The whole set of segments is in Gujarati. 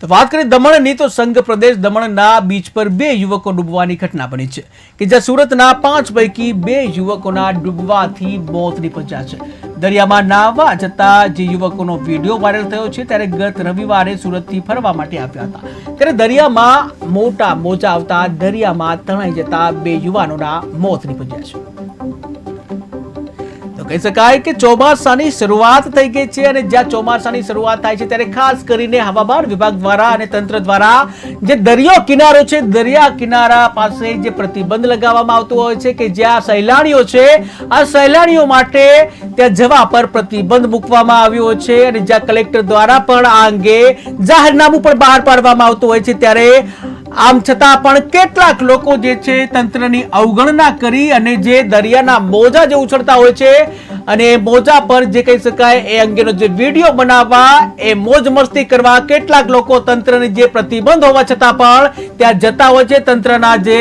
તો વાત કરીએ દમણની, તો સંઘ પ્રદેશ દમણના બીચ પર બે યુવકો ડૂબવાની ઘટના બની છે કે જ્યાં સુરતના પાંચ પૈકી બે યુવકોના ડૂબવાથી મોત નીપજ્યા છે. દરિયામાં નાહવા જતા જે યુવકોનો વીડિયો વાયરલ થયો છે ત્યારે ગત રવિવારે સુરતથી ફરવા માટે આવ્યા હતા. ત્યારે દરિયામાં મોટા મોજા આવતા દરિયામાં તણાઈ જતા બે યુવાનોના મોત નીપજ્યા છે. કહી શકાય કે ચોમાસાની શરૂઆત થઈ ગઈ છે અને જ્યાં ચોમાસાની શરૂઆત થાય છે, ત્યારે ખાસ કરીને હવામાન વિભાગ દ્વારા અને તંત્ર દ્વારા જે દરિયો કિનારો છે, દરિયા કિનારા પાસે જે પ્રતિબંધ લગાવવામાં આવતો હોય છે કે જ્યાં સહેલાણીઓ છે, આ સહેલાણીઓ માટે ત્યાં જવા પર પ્રતિબંધ મૂકવામાં આવ્યો છે અને જ્યાં કલેક્ટર દ્વારા પણ આ અંગે જાહેરનામું પણ બહાર પાડવામાં આવતું હોય છે, ત્યારે આમ છતાં પણ કેટલાક લોકો જે છે તંત્રની અવગણના કરી અને જે દરિયાના મોજા જે ઉછળતા હોય છે અને મોજા પર જે કહી શકાય, એ અંગેનો જે વીડિયો બનાવવા, એ મોજ મસ્તી કરવા કેટલાક લોકો તંત્રની જે પ્રતિબંધ હોવા છતાં પણ ત્યાં જતા હોય છે. તંત્રના જે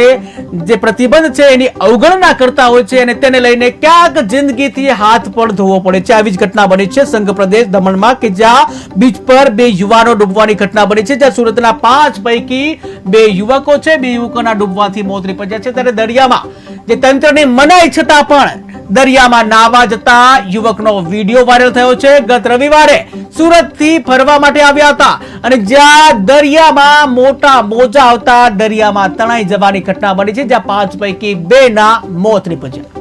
જે પ્રતિબંધ છે એની અવગણના કરતા હોય છે અને તેને લઈને ક્યાંક જિંદગીથી હાથ પણ ધોવો પડે છે. આવી જ ઘટના બની છે સંઘ પ્રદેશ દમણમાં કે જ્યાં બીચ પર બે યુવાનો ડૂબવાની ઘટના બની છે, જ્યાં સુરતના પાંચ પૈકી બે યુવકો છે. બે યુવકોના ડૂબવાથી મોત નીપજ્યા છે. ત્યારે દરિયામાં જે તંત્રની મનાઈ છતાં પણ દરિયામાં નાવા જતા યુવકનો વીડિયો વાયરલ થયો છે. ગત રવિવારે સુરતથી ફરવા માટે આવ્યા હતા અને જ્યાં દરિયામાં મોટા મોજા આવતા દરિયામાં તણાઈ જવાની ઘટના બની છે, જ્યાં પાંચ પૈકી બે ના મોત નીપજ્યા.